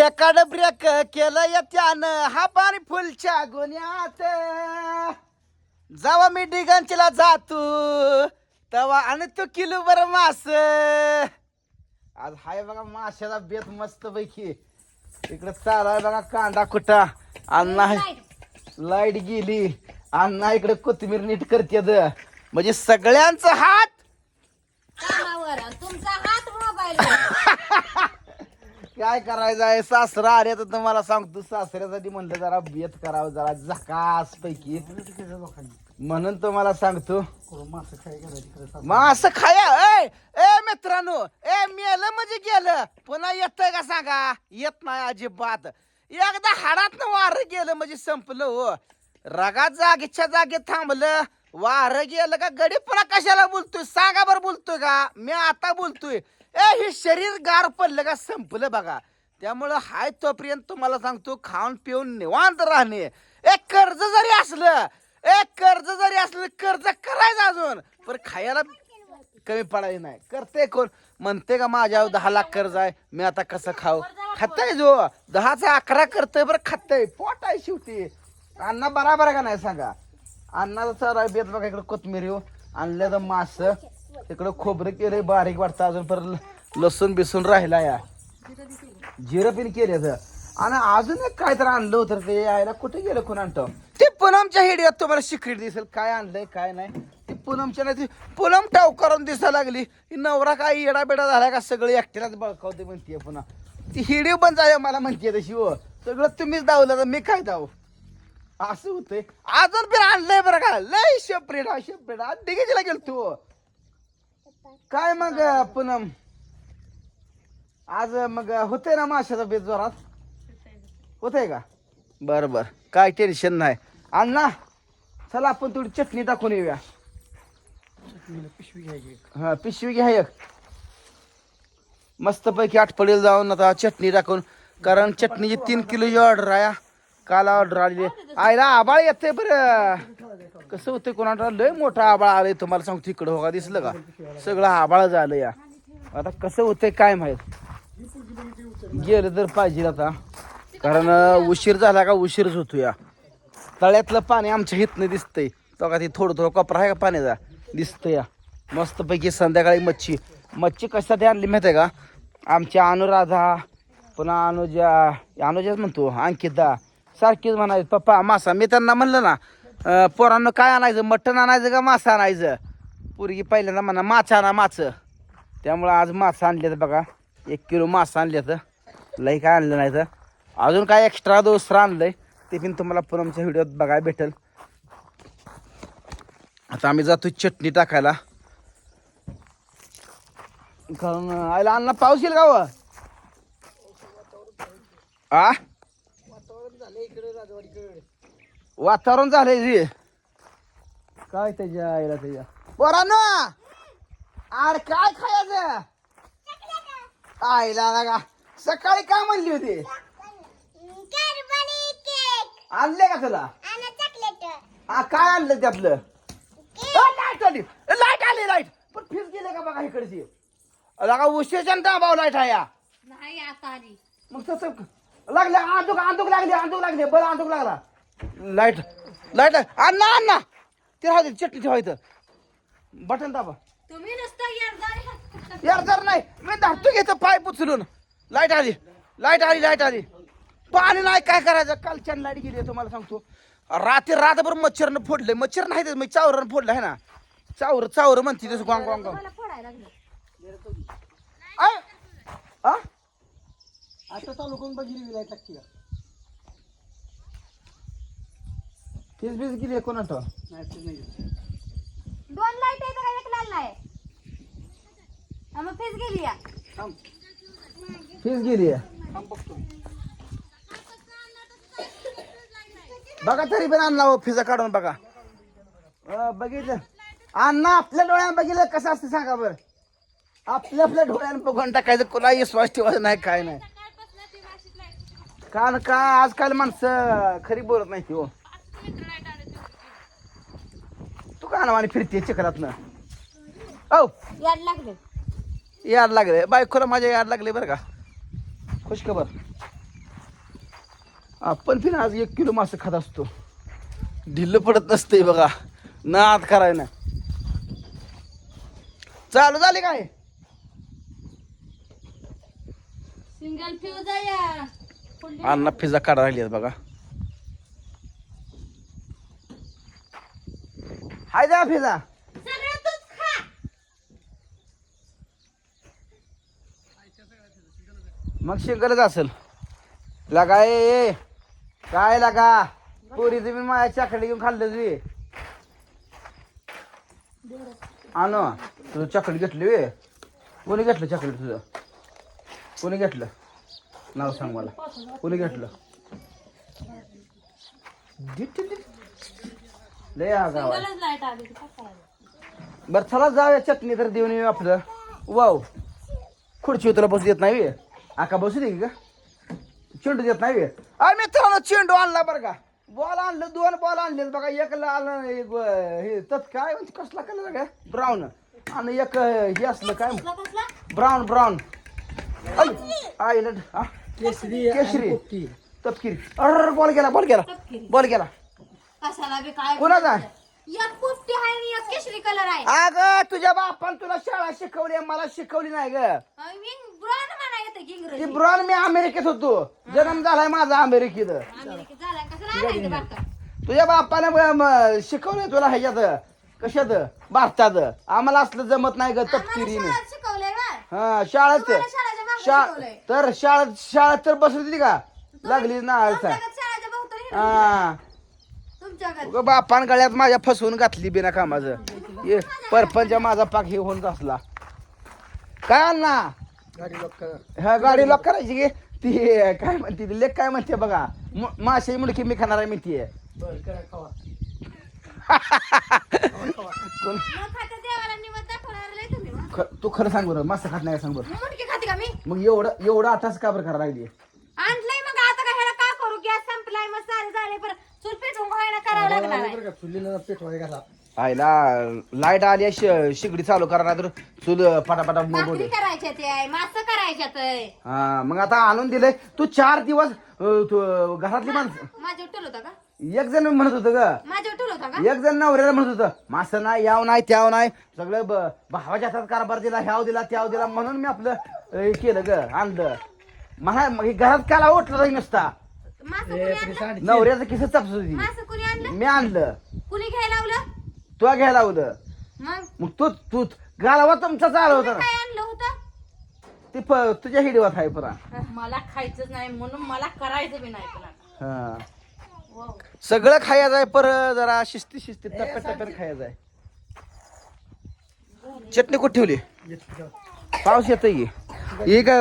एकाड break केलं या त्यानं. हा पाणी फुलच्या गुन्ह्यात जेव्हा मी डिगंचीला जातो. तेव्हा आणि तो किलो बर मास. आज हाय बघा माशाचा बेत मस्त पैकी इकडे चालाय बघा कांदा कुटा अण्णा लाइट गेली. अण्णा इकडे कोथिंबीर नीट करते म्हणजे सगळ्यांचा हात कामावर तुमचा हात मोबाईल काय करायचं आहे? सासरा अरे तर तुम्हाला सांगतो सासऱ्यासाठी म्हणलं जरा बेत करावं जरा झकास पैकी म्हणून तुम्हाला सांगतो. मास खाया ए ए मित्रांनो ए मेलं म्हणजे गेलं. पुन्हा येतंय का सांगा? येत नाही अजिबात. एकदा हाडात वारं गेलं म्हणजे संपलं हो. रगात जागेच्या जागेत थांबलं. वारं गेलं का गडी पुन्हा कशाला बोलतोय? सांगा बरं बोलतोय का? मी आता बोलतोय. ए हे शरीर गार पडलं का? संपलं बघा. त्यामुळं हाय तोपर्यंत तुम्हाला सांगतो खाऊन पिऊन निवांत राहणे. ए कर्ज जरी असलं ए कर्ज जरी असलं कर्ज करायचं अजून. पण खायला कमी पडायचं नाही. करते कोण? म्हणते का माझ्यावर दहा लाख कर्ज आहे मी आता कसं खाऊ? खाताय जो. दहाचा अकरा करतोय बरं खाताय. पोट आहे शेवटी. अण्णा बराबर आहे का नाही सांगा? अण्णाचा सर बेत बघा इकडे कोथमिरी आणलं तर मास. इकडं खोबरं केलंय बारीक वाटतं अजून परत लसूण बिसून राहिला या. जिरं पिन केले आणि अजून एक काय तर आणलं होतं ते यायला कुठे गेलं कोण आणतो? ते पूनमच्या हेडियात तुम्हाला सिक्रेट दिसेल काय आणलंय काय नाही. ती पूनमच्या नाही ती पूनम टाव करून दिसायला लागली. नवरा काय येडाबेडा झाला का सगळी एकट्यालाच बळकावते म्हणतीये पुन्हा. ती हिडी पण जाय मला म्हणतीये तशी हो. सगळं तुम्हीच दावलं तर मी काय दाव? असं होतंय. अजून पण आणलंय बरं का? लय शेपरेट हा शेपरेट आज डिगेजीला गेल तू काय मग पूनम? आज मग होते ना माशाचा बेत जोरात? होतंय का? बरं बरं. काय टेन्शन नाही. अण्णा चला आपण थोडी चटणी टाकून येऊया. हा पिशवी घ्या एक. मस्तपैकी आठपडीला जाऊन आता चटणी टाकून कारण चटणीची तीन किलोची ऑर्डर आहे. काल ऑर्डर आलेली. आहे. आईला आबाळ येते बरं. कसं होतं कोणाला? लय मोठा आबाळ आलंय तुम्हाला सांगतो इकडं हो का दिसलं का? सगळं आबाळ झालं या आता कसं होतंय काय माहीत? गेलं तर पाहिजे आता. कारण उशीर झाला का उशीरच होतो या. तळ्यातलं पाणी आमच्या हितनं दिसतंय. तो का ते थोडं थोडं कोपरा आहे का पाण्याचा? दिसतं या. मस्तपैकी संध्याकाळी मच्छी. मच्छी कशासाठी आणली माहिती आहे का? आमच्या अनुराधा पुन्हा अनुजा अनुजाच म्हणतो अंकिता. सारखीच म्हणायचं पप्पा मासा. मी त्यांना म्हणलं ना पोरांना काय आणायचं? मटण आणायचं का मासा आणायचं? पोरगी पहिल्यांदा म्हणा मासा आणा माचं त्यामुळं आज मासा आणले तर बघा. एक किलो मासा आणले तर लई काय आणलं नाही तर अजून काय एक्स्ट्रा दुसरं आणलंय. ते पण तुम्हाला पूनमच्या व्हिडिओत बघायला भेटेल. आता आम्ही जातो चटणी टाकायला. कारण आयला अण्णा पाऊस येईल का व? आ? वातावरण झालंय जी काय त्याच्या आईला त्याच्या? बरं ना अरे काय खायचं? आईला लागा सकाळी काय म्हणली होती? आणले का तुला? आ, काय आणलं त्यातलं लाइट आली. लाइट आली लाइट पण फीस गेले का बघा इकडची? लगा उशीच्या दाबाव लाइट आहे या. नाही आता आली. मग तसं लागले आंदूक आंदूक लागले आंदूक लागले. बरं आंदूक लागला. लाइट लाइट अण्णा अण्णा ते राहते चटणी ठेवायचं बटन दाबा. तुम्ही नुसतं येरदारी यार जर नाही मी धाकतो घेतो पाय पुचलून. लाइट आली लाइट आली लाइट आली. पाणी नाही काय करायचं? कालच्या लाइट गेली तुम्हाला सांगतो. रात्री रात्रभर मच्छरनं फोडले मच्छर नाही मी चावरनं फोडलं आहे ना? चावर चावर म्हणते तसं गॉंग गॉंग? आता चालू करून बघितली लाइट लागते फीस बीस गेली कोणाचं? दोन लाइट आहे का एक लाल नाही मग फीस गेली या. फीस गेली बघा तरी पण आणला हो फिजा काढून बघा. अं, बघितलं. अण्णा आपल्या डोळ्यानं बघितलं कसं असतं सांगा बरं. आपल्या आपल्या डोळ्यानं बघून टाकायचं कोणाही विश्वास ठेवायचा नाही काय नाही. काल का आजकाल माणसं खरी बोलत नाही हो. तू का आणि फिरते चिखलातनं? औ. याड लागले. याड लागले. बायकोला माझ्या याड लागले बरं का. खुश खबर आपण पण आज एक किलो मासे खात असतो. ढिल्ल पडत नसते बघा. नाद कराय ना चालू झाले काय? सिंगल या. अण्णा पिझ्झा काढा राहिली बघा. हाय द्या पिझ्झा सगळं तूच खा मग शिंकलच असेल लगा ए काय लगा? पोरी तुम्ही माझ्या चाकडी घेऊन खाल्लं तुम्ही आणो. तुझं चॉकलेट घेतली वे. कोणी घेतलं चॉकलेट तुझं? कोणी घेतलं? नाव सांग मला. कोणी घेतलं. लय काय करायचं? बरं चला जाऊया चटणी तर देऊन येऊ आपलं. वाव. खुर्ची तुला बसू देत नाही वे. आका बसू दे की का चेंडू देत नाही. अरे मित्रांनो चेंडू आणला बरं का. बॉल आणलं दोन बॉल आणले बघा. एक लाल एक अं, हे तत काय? म्हणते कसला कलर का ब्राऊन आणि एक हे असलं काय? ब्राऊन ब्राऊन आय हा? केसरी केशरी तपकिरी. अरे बॉल गेला बॉल गेला. तपकिरी. बॉल गेला. कशाला बी काय कोणाचा एक कुस्ती आहे आणि एक केशरी कलर आहे. अग तुझ्या बापान तुला शाळा शिकवली मला शिकवली नाही ग. ब्रॉन म्हणा येतं की ती इंग्रजी ब्रॉन मी अमेरिकेत होतो. जन्म झालाय माझा अमेरिकेत. अमेरिकेत झाला कशाला आणायचं बारका तुझ्या बापाने ब- म- शिकवलंय तुला ह्याच्यात. कशात? भारतात. आम्हाला असलं जमत नाही ग आम्हाला तपकिरीने. शाळेत शिकवलंय बा. हा शाळेत. तुम्हाला शाळेच्या मागं शा- शिकवलंय. तर शाळेत शाळेत तर बसली का? लागली ना तुमच्याकडे शाळेच्या भोवताली हिंडून हा. तुमच्याकडे उगा बापान गळ्यात माझ्या फसवून घातली बिना कामाचं. ये परपंच माझा पाक हे होऊन असला काय अण्णा? गाडी लॉक करा. ह्या गाडी लॉक करायची की? ती काय म्हणते ती लेख काय म्हणते बघा? म- माशाची मुडकी मी खाणार आहे म्हणते बर करा खावा. कोण? न खाता देवाला निवड दाखवणार लय तुम्ही मग. ख- तू खरं सांग बरं मासा खात नाही का सांग बरं. मग मुंडकी खाते का मी? मग एवढं एवढं आठाच का बरं करायला लागली? आणलंय मग आता ह्याला का करू? गॅस संपलाय मग सारे झाले पर चूल पेटवून करावं लागणार आहे. बरं पेटवाय घाला. आईला लाइट आली आहे, श- शिगडी चालू करा नाही तर चूल पटापटा भाकरी बोलते करायच्या ते मास करायच्यात. हा मग आता आणून दिलंय. तू चार दिवस अं, तू घरातली माणसं माझ्यावर ठेवलं होता का? एक जण म्हणत होतं ग. माझ्यावर ठेवलं होता का? एक जण नवऱ्याला म्हणत होतं मासं नाही याव नाही त्याव नाही. सगळं ब- भावाच्या हातात कारभार दिला ह्याव दिला त्याव दिला. म्हणून मी आपलं अं, हे केलं ग आणलं. मला मग हे घरात काला उठलं नाही नुसता. मास कुणी आणलं? साडी नवऱ्याचं किस चापसत होती मास कुणी आणलं? मी आणलं. कुणी घ्यायला लावलं? तू घ्यायला लावलं मग? मग तू तू गालावा तुमचा चालू होता ना. काय आणलं होतं? ते प- तुझ्या हिडीवात आहे परा. मला खायचंच नाही म्हणून मला करायचं बी नाही पण हा. सगळं खायचं आहे पर जरा शिस्ती शिस्ती टप्प्या खायचं आहे. चटणी कुठे ठेवली? पाऊस येतोय की? ही काय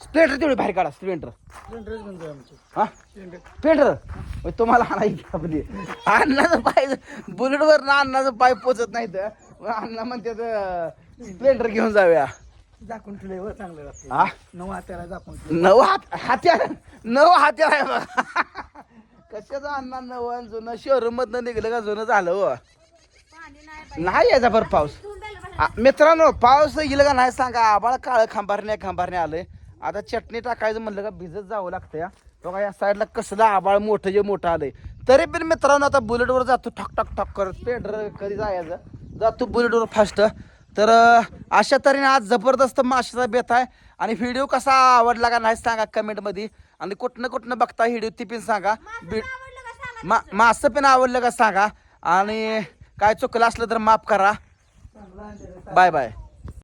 स्प्लेंडर तेवढी बाहेर काढा स्प्लेंडर ड्रेस बंद आहे आमची. हा? स्प्लेंडर तुम्हाला आणायची आपली? अण्णाचं पाय बुलेटवर ना अण्णाचं पाय पोचत नाही तर अण्णा म्हणते स्प्लेंडर घेऊन जाऊया. झाकून ठेवले चांगलं लागते हा? नऊ झाकून ठेवले. नऊ हात हात्यार नऊ हात्यार आहे बघा. कशाचं अण्णा नवं जुनं शोरूम मधनं निघलं का जुनं झालं हो? नाही यायचा बरं पाऊस. आ, मित्रांनो पाऊस गेलं का नाही सांगा. आबाळ काळं खांबारणे खांबारणे आलंय. आता चटणी टाकायचं म्हणलं का भिजत जावं लागतं या. बघा या साईडला कसलं आबाळ मोठं जे मोठं आलंय. तरी पण मित्रांनो आता बुलेटवर जातो ठक ठक ठक करत. स्पेंडर कधी जायचं? जातो बुलेटवर फास्ट तर अशा तऱ्हेने आज जबरदस्त माशाचा बेत आहे. आणि व्हिडिओ कसा आवडला का नाही सांगा कमेंटमध्ये आणि कुठनं कुठनं बघता व्हिडिओ ती पण सांगा. बी- आवडलं का सांगा मा मासं पण आवडलं का सांगा. आणि काय चुकलं असलं तर माफ करा. Bye bye